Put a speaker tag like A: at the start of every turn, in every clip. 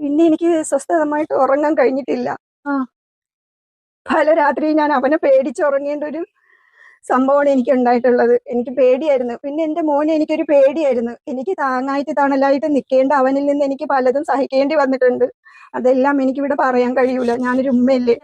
A: പിന്നെ എനിക്ക് സ്വസ്ഥതമായിട്ട് ഉറങ്ങാൻ കഴിഞ്ഞിട്ടില്ല. പല രാത്രി ഞാൻ അവനെ പേടിച്ച് ഉറങ്ങേണ്ട ഒരു സംഭവമാണ് എനിക്ക് ഉണ്ടായിട്ടുള്ളത്. എനിക്ക് പേടിയായിരുന്നു. പിന്നെ എന്റെ മോനെ എനിക്കൊരു പേടിയായിരുന്നു. എനിക്ക് താങ്ങായിട്ട് തണലായിട്ട് നിൽക്കേണ്ട അവനിൽ നിന്ന് എനിക്ക് പലതും സഹിക്കേണ്ടി വന്നിട്ടുണ്ട്. അതെല്ലാം എനിക്ക് എനിക്കിവിടെ പറയാൻ കഴിയൂല. ഞാനൊരു ഉമ്മയല്ലേ?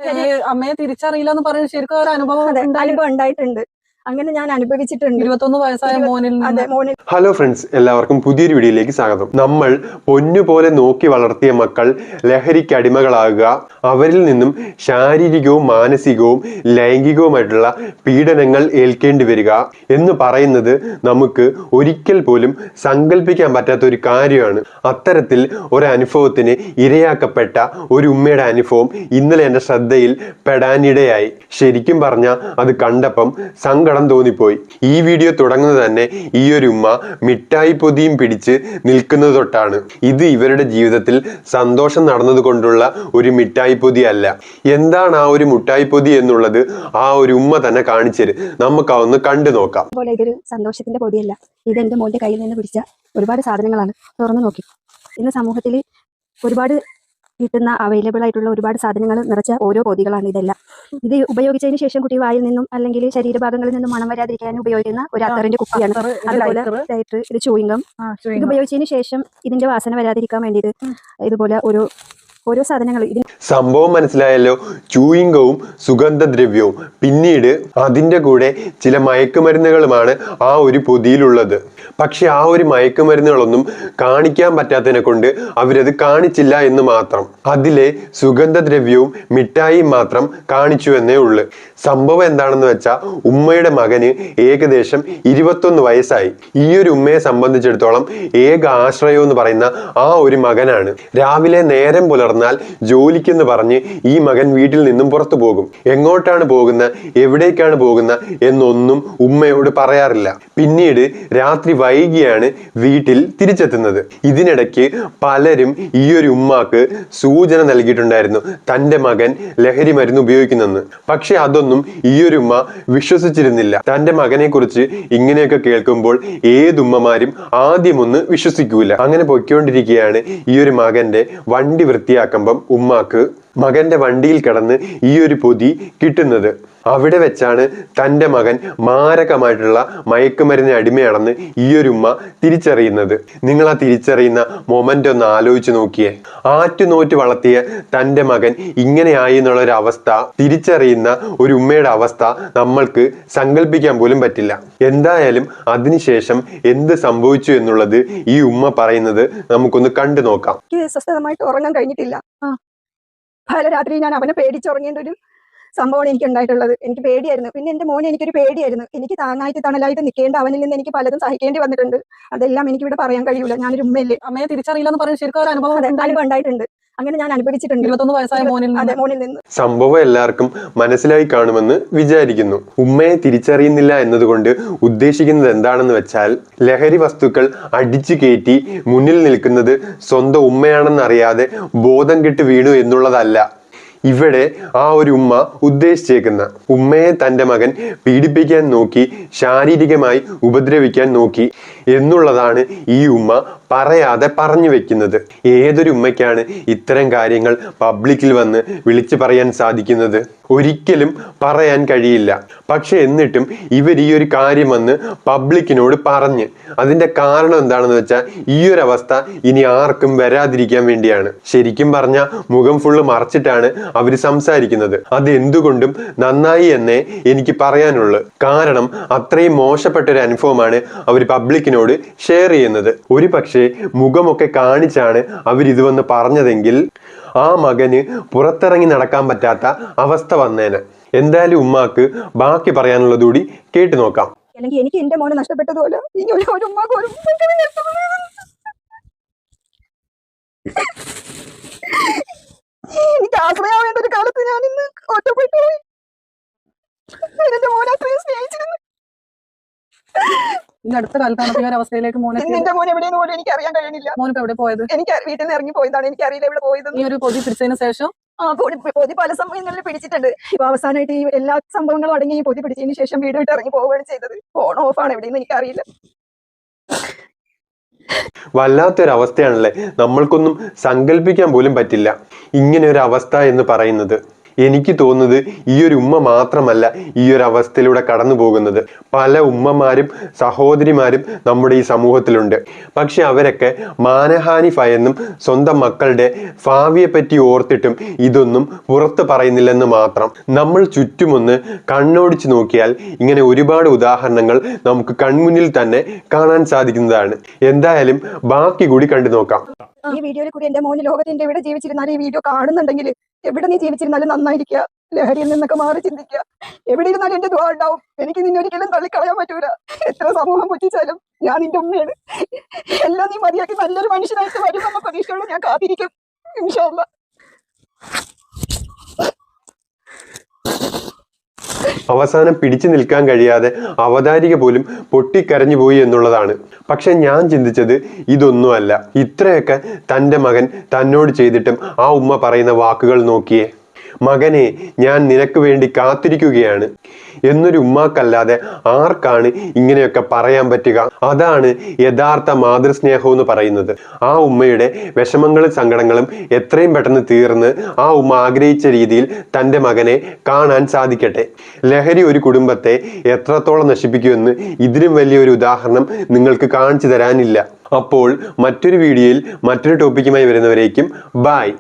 B: അമ്മയെ തിരിച്ചറിയില്ല എന്ന് പറഞ്ഞ ശരിക്കും. അനുഭവം
A: ഉണ്ടായിട്ടുണ്ട്. അങ്ങനെ ഞാൻ അനുഭവിച്ചിട്ടുണ്ട്.
B: ഇരുപത്തൊന്ന് വയസ്സായ മോനിൽ
A: അതെ മോനിൽ
C: ഹലോ ഫ്രണ്ട്സ് എല്ലാവർക്കും പുതിയൊരു വീഡിയോയിലേക്ക് സ്വാഗതം. നമ്മൾ പൊന്നുപോലെ നോക്കി വളർത്തിയ മക്കൾ ലഹരിക്ക് അടിമകളാകുക അവരിൽ നിന്നും ശാരീരികവും മാനസികവും ലൈംഗികവുമായിട്ടുള്ള പീഡനങ്ങൾ ഏൽക്കേണ്ടി വരിക എന്ന് പറയുന്നത് നമുക്ക് ഒരിക്കൽ പോലും സങ്കല്പിക്കാൻ പറ്റാത്ത ഒരു കാര്യമാണ്. അത്തരത്തിൽ ഒരു അനുഭവത്തിന് ഇരയാക്കപ്പെട്ട ഒരു ഉമ്മയുടെ അനുഭവം ഇന്നലെ എന്റെ ശ്രദ്ധയിൽ പെടാനിടയായി. ശരിക്കും പറഞ്ഞാൽ അത് കണ്ടപ്പം സങ്കടം തോന്നിപ്പോയി. ഈ വീഡിയോ തുടങ്ങുന്നത് തന്നെ ഈ ഒരു ഉമ്മ മിഠായി പൊതിയും പിടിച്ച് നിൽക്കുന്നത് തൊട്ടാണ്. ഇത് ഇവരുടെ ജീവിതത്തിൽ സന്തോഷം നടന്നത് കൊണ്ടുള്ള ഒരു മിഠായി പൊതി അല്ല. എന്താണ് ആ ഒരു മിഠായി പൊതി എന്നുള്ളത് ആ ഒരു ഉമ്മ തന്നെ കാണിച്ചത് നമുക്ക് അതൊന്ന് കണ്ടു നോക്കാം.
A: ഇതൊരു സന്തോഷത്തിന്റെ പൊതിയല്ല. ഇത് എന്റെ മോന്റെ കയ്യിൽ നിന്ന് പിടിച്ച ഒരുപാട് സാധനങ്ങളാണ്. തുറന്നു നോക്കി. ഇന്ന് സമൂഹത്തിൽ ഒരുപാട് കിട്ടുന്ന അവൈലബിൾ ആയിട്ടുള്ള ഒരുപാട് സാധനങ്ങൾ നിറച്ച ഓരോ പൊതികളാണ് ഇതെല്ലാം. ഇത് ഉപയോഗിച്ചതിന് ശേഷം കുട്ടി വായിൽ നിന്നും അല്ലെങ്കിൽ ശരീരഭാഗങ്ങളിൽ നിന്നും മണം വരാതിരിക്കാൻ ഉപയോഗിക്കുന്ന ഒരു അത്തറിന്റെ കുപ്പിയാണ്. അതുപോലെ ലൈറ്റർ ഇത് ചൂയിങ്കം ഇത് ഉപയോഗിച്ചതിന് ശേഷം ഇതിന്റെ വാസന വരാതിരിക്കാൻ വേണ്ടിയിട്ട് ഇതുപോലെ ഒരു ഓരോ സാധനങ്ങൾ ഇതിന്
C: സംഭവം മനസ്സിലായല്ലോ. ചൂയിങ്കവും സുഗന്ധദ്രവ്യവും. പിന്നീട് അതിന്റെ കൂടെ ചില മയക്കുമരുന്നുകളുമാണ് ആ ഒരു പൊതിയിലുള്ളത്. പക്ഷെ ആ ഒരു മയക്കുമരുന്നുകളൊന്നും കാണിക്കാൻ പറ്റാത്തതിനെ കൊണ്ട് അവരത് കാണിച്ചില്ല എന്ന് മാത്രം. അതിലെ സുഗന്ധദ്രവ്യവും മിഠായിയും മാത്രം കാണിച്ചു എന്നേ ഉള്ളു. സംഭവം എന്താണെന്ന് വെച്ചാൽ ഉമ്മയുടെ മകന് ഏകദേശം ഇരുപത്തൊന്ന് വയസ്സായി. ഈ ഒരു ഉമ്മയെ സംബന്ധിച്ചിടത്തോളം ഏക ആശ്രയം എന്ന് പറയുന്ന ആ ഒരു മകനാണ്. രാവിലെ നേരം പുലർന്നാൽ ജോലിക്കെന്ന് പറഞ്ഞ് ഈ മകൻ വീട്ടിൽ നിന്നും പുറത്തു പോകും. എങ്ങോട്ടാണ് പോകുന്ന എവിടേക്കാണ് പോകുന്ന എന്നൊന്നും ഉമ്മയോട് പറയാറില്ല. പിന്നീട് രാത്രി വൈകിയാണ് വീട്ടിൽ തിരിച്ചെത്തുന്നത്. ഇതിനിടയ്ക്ക് പലരും ഈ ഒരു ഉമ്മാക്ക് സൂചന നൽകിയിട്ടുണ്ടായിരുന്നു. തന്റെ മകൻ ലഹരി മരുന്ന് ഉപയോഗിക്കുന്നെന്ന്. പക്ഷെ അതൊന്നും ഈ ഒരു ഉമ്മ വിശ്വസിച്ചിരുന്നില്ല. തന്റെ മകനെ കുറിച്ച് ഇങ്ങനെയൊക്കെ കേൾക്കുമ്പോൾ ഏതുമ്മമാരും ആദ്യമൊന്ന് വിശ്വസിക്കൂല. അങ്ങനെ പൊയ്ക്കൊണ്ടിരിക്കുകയാണ് ഈ ഒരു മകന്റെ വണ്ടി വൃത്തിയാക്കുമ്പം ഉമ്മാക്ക് മകന്റെ വണ്ടിയിൽ കിടന്ന് ഈ ഒരു പൊതി കിട്ടുന്നത്. അവിടെ വെച്ചാണ് തന്റെ മകൻ മാരകമായിട്ടുള്ള മയക്കുമരുന്ന് അടിമയാണെന്ന് ഈ ഒരു ഉമ്മ തിരിച്ചറിയുന്നത്. നിങ്ങൾ ആ തിരിച്ചറിയുന്ന മൊമെന്റ് ഒന്ന് ആലോചിച്ച് നോക്കിയേ. ആറ്റുനോറ്റ് വളർത്തിയ തന്റെ മകൻ ഇങ്ങനെയായി എന്നുള്ള ഒരു അവസ്ഥ തിരിച്ചറിയുന്ന ഒരു ഉമ്മയുടെ അവസ്ഥ നമ്മൾക്ക് സങ്കല്പിക്കാൻ പോലും പറ്റില്ല. എന്തായാലും അതിനുശേഷം എന്ത് സംഭവിച്ചു എന്നുള്ളത് ഈ ഉമ്മ പറയുന്നത് നമുക്കൊന്ന് കണ്ടു നോക്കാം.
A: ഉറങ്ങാൻ കഴിഞ്ഞിട്ടില്ല. പല രാത്രി ഞാൻ അവനെ പേടിച്ചുറങ്ങേണ്ട ഒരു സംഭവമാണ് എനിക്ക് ഉണ്ടായിട്ടുള്ളത്. എനിക്ക് പേടിയായിരുന്നു. പിന്നെ എന്റെ മോനെ എനിക്കൊരു പേടിയായിരുന്നു. എനിക്ക് താങ്ങായിട്ട് തണലായിട്ട് നിൽക്കേണ്ട അവനിൽ നിന്ന് എനിക്ക് പലതും സഹിക്കേണ്ടി വന്നിട്ടുണ്ട്. അതെല്ലാം എനിക്ക് എനിക്കിവിടെ പറയാൻ കഴിയില്ല ഞാനൊരു ഉമ്മയില്ലേ.
B: അമ്മയെ തിരിച്ചറിയില്ല എന്ന് പറയുന്നത് ശരിക്കും ഒരു അനുഭവം
A: അനുഭവം ഉണ്ടായിട്ടുണ്ട്. അങ്ങനെ ഞാൻ അനുഭവിച്ചിട്ടുണ്ട്.
B: ഇരുപത്തൊന്ന് വയസ്സായ മോനിൽ
A: അതെ മോനിൽ നിന്ന്.
C: സംഭവം എല്ലാവർക്കും മനസ്സിലായി കാണുമെന്ന് വിചാരിക്കുന്നു. ഉമ്മയെ തിരിച്ചറിയുന്നില്ല എന്നതുകൊണ്ട് ഉദ്ദേശിക്കുന്നത് എന്താണെന്ന് വെച്ചാൽ ലഹരി വസ്തുക്കൾ അടിച്ചു കയറ്റി മുന്നിൽ നിൽക്കുന്നത് സ്വന്തം ഉമ്മയാണെന്നറിയാതെ ബോധം കെട്ട് വീണു എന്നുള്ളതല്ല. ഇവിടെ ആ ഒരു ഉമ്മ ഉദ്ദേശിച്ചേക്കുന്ന ഉമ്മയെ തന്റെ മകൻ പീഡിപ്പിക്കാൻ നോക്കി ശാരീരികമായി ഉപദ്രവിക്കാൻ നോക്കി എന്നുള്ളതാണ് ഈ ഉമ്മ പറയാതെ പറഞ്ഞു വെക്കുന്നത്. ഏതൊരു ഉമ്മയ്ക്കാണ് ഇത്തരം കാര്യങ്ങൾ പബ്ലിക്കിൽ വന്ന് വിളിച്ചു പറയാൻ സാധിക്കുന്നത്? ഒരിക്കലും പറയാൻ കഴിയില്ല. പക്ഷെ എന്നിട്ടും ഇവർ ഈ ഒരു കാര്യം വന്ന് പബ്ലിക്കിനോട് പറഞ്ഞ്. അതിന്റെ കാരണം എന്താണെന്ന് വെച്ചാൽ ഈ ഒരു അവസ്ഥ ഇനി ആർക്കും വരാതിരിക്കാൻ വേണ്ടിയാണ്. ശരിക്കും പറഞ്ഞ മുഖം ഫുള്ള് മറച്ചിട്ടാണ് അവർ സംസാരിക്കുന്നത്. അത് എന്തുകൊണ്ടും നന്നായി എന്നേ എനിക്ക് പറയാനുള്ളൂ. കാരണം അത്രയും മോശപ്പെട്ട ഒരു അനുഭവമാണ് അവർ പബ്ലിക്കിനോട് ഷെയർ ചെയ്യുന്നത്. ഒരു മുഖമൊക്കെ കാണിച്ചാണ് അവർ ഇത് വന്ന് പറഞ്ഞതെങ്കിൽ ആ മകന് പുറത്തിറങ്ങി നടക്കാൻ പറ്റാത്ത അവസ്ഥ വന്നേനെ. എന്തായാലും ഉമ്മാക്ക് ബാക്കി പറയാനുള്ളത് കൂടി കേട്ടു നോക്കാം.
A: അല്ലെങ്കിൽ എനിക്ക് എന്റെ മോനെ നഷ്ടപ്പെട്ടതുപോലെ ഇനി ഒരു ഉമ്മാക്ക് ഒരു ഉമ്മയ്ക്ക് നഷ്ടപ്പെട്ടത്. എനിക്ക് ആശ്രയാവേണ്ട ഒരു കാലത്ത് ഞാൻ ഇന്ന് ഒറ്റപ്പെട്ടു പോയി ഞാൻ എന്റെ മോനെ അത്രയും സ്നേഹിച്ചിരുന്നു
B: ഈ അടുത്ത കാലത്താണ് ഈ ഒരു അവസ്ഥയിലേക്ക് മോനെ
A: എന്റെ മോൻ എവിടെയെന്ന് പോലും എനിക്ക് അറിയാൻ കഴിയുന്നില്ല
B: മോനിപ്പോ എവിടെ പോയത്?
A: എനിക്ക് വീട്ടിൽ നിന്ന് ഇറങ്ങി പോയതാണ്. എനിക്ക് അറിയില്ല എവിടെ പോയത്
B: ഈ ഒരു പൊതി പിടിച്ചതിന് ശേഷം?
A: ആ പൊതി പൊതി പല സമയങ്ങളിൽ പിടിച്ചിട്ടുണ്ട്. ഇപ്പൊ അവസാനമായിട്ട് ഈ എല്ലാ സംഭവങ്ങളും അടങ്ങി ഈ പൊതി പിടിച്ചതിന് ശേഷം വീട് വിട്ട് ഇറങ്ങി പോവുകയാണ് ചെയ്തത്. ഫോൺ ഓഫ് ഓഫാണ് എവിടെയെന്ന് എനിക്കറിയില്ല
C: വല്ലാത്തൊരവസ്ഥയാണല്ലേ? നമ്മൾക്കൊന്നും സങ്കല്പിക്കാൻ പോലും പറ്റില്ല. ഇങ്ങനെ ഒരു അവസ്ഥ എന്ന് പറയുന്നത്. എനിക്ക് തോന്നുന്നത് ഈ ഒരു ഉമ്മ മാത്രമല്ല ഈ ഒരു അവസ്ഥയിലൂടെ കടന്നു പോകുന്നത്. പല ഉമ്മമാരും സഹോദരിമാരും നമ്മുടെ ഈ സമൂഹത്തിലുണ്ട്. പക്ഷെ അവരൊക്കെ മാനഹാനി ഭയന്നും സ്വന്തം മക്കളുടെ ഭാവിയെ പറ്റി ഓർത്തിട്ടും ഇതൊന്നും പുറത്ത് പറയുന്നില്ലെന്ന് മാത്രം. നമ്മൾ ചുറ്റുമൊന്ന് കണ്ണോടിച്ച് നോക്കിയാൽ ഇങ്ങനെ ഒരുപാട് ഉദാഹരണങ്ങൾ നമുക്ക് കൺമുന്നിൽ തന്നെ കാണാൻ സാധിക്കുന്നതാണ്. എന്തായാലും ബാക്കി കൂടി കണ്ടു നോക്കാം.
A: ഈ വീഡിയോയിൽ കൂടി എന്റെ മോന് ലോകത്തിന്റെ എവിടെ ജീവിച്ചിരുന്നാലും ഈ വീഡിയോ കാണുന്നുണ്ടെങ്കിൽ എവിടെ നീ ജീവിച്ചിരുന്നാലും നന്നായിരിക്കുക. ലഹരിയിൽ നിന്നൊക്കെ മാറി ചിന്തിക്കുക. എവിടെ ഇരുന്നാലും എന്റെ ദുഃഖം ഉണ്ടാവും. എനിക്ക് നിന്നെ ഒരിക്കലും തള്ളിക്കളയാൻ പറ്റൂല. എത്ര സമൂഹം പുറ്റിച്ചാലും ഞാൻ നിന്റെ ഉമ്മയാണ്. എല്ലാം നീ മതിയാക്കി നല്ലൊരു മനുഷ്യനായിട്ട് വരുമെന്ന പ്രതീക്ഷയോട് ഞാൻ കാത്തിരിക്കും. ഇൻഷാല്ല
C: അവസാനം പിടിച്ചു നിൽക്കാൻ കഴിയാതെ അവതാരിക പോലും പൊട്ടിക്കരഞ്ഞു പോയി എന്നുള്ളതാണ്. പക്ഷെ ഞാൻ ചിന്തിച്ചത് ഇതൊന്നുമല്ല. ഇത്രയൊക്കെ തന്റെ മകൻ തന്നോട് ചെയ്തിട്ടും ആ ഉമ്മ പറയുന്ന വാക്കുകൾ നോക്കിയേ. മകനെ ഞാൻ നിനക്ക് വേണ്ടി കാത്തിരിക്കുകയാണ്. എന്നൊരു ഉമ്മാക്കല്ലാതെ ആർക്കാണ് ഇങ്ങനെയൊക്കെ പറയാൻ പറ്റുക? അതാണ് യഥാർത്ഥ മാതൃസ്നേഹം എന്ന് പറയുന്നത്. ആ ഉമ്മയുടെ വിഷമങ്ങളും സങ്കടങ്ങളും എത്രയും പെട്ടെന്ന് തീർന്ന് ആ ഉമ്മ ആഗ്രഹിച്ച രീതിയിൽ തന്റെ മകനെ കാണാൻ സാധിക്കട്ടെ. ലഹരി ഒരു കുടുംബത്തെ എത്രത്തോളം നശിപ്പിക്കുമെന്ന് ഇതിലും വലിയൊരു ഉദാഹരണം നിങ്ങൾക്ക് കാണിച്ചു തരാനില്ല. അപ്പോൾ മറ്റൊരു വീഡിയോയിൽ മറ്റൊരു ടോപ്പിക്കുമായി വരുന്നവരേക്കും ബായ്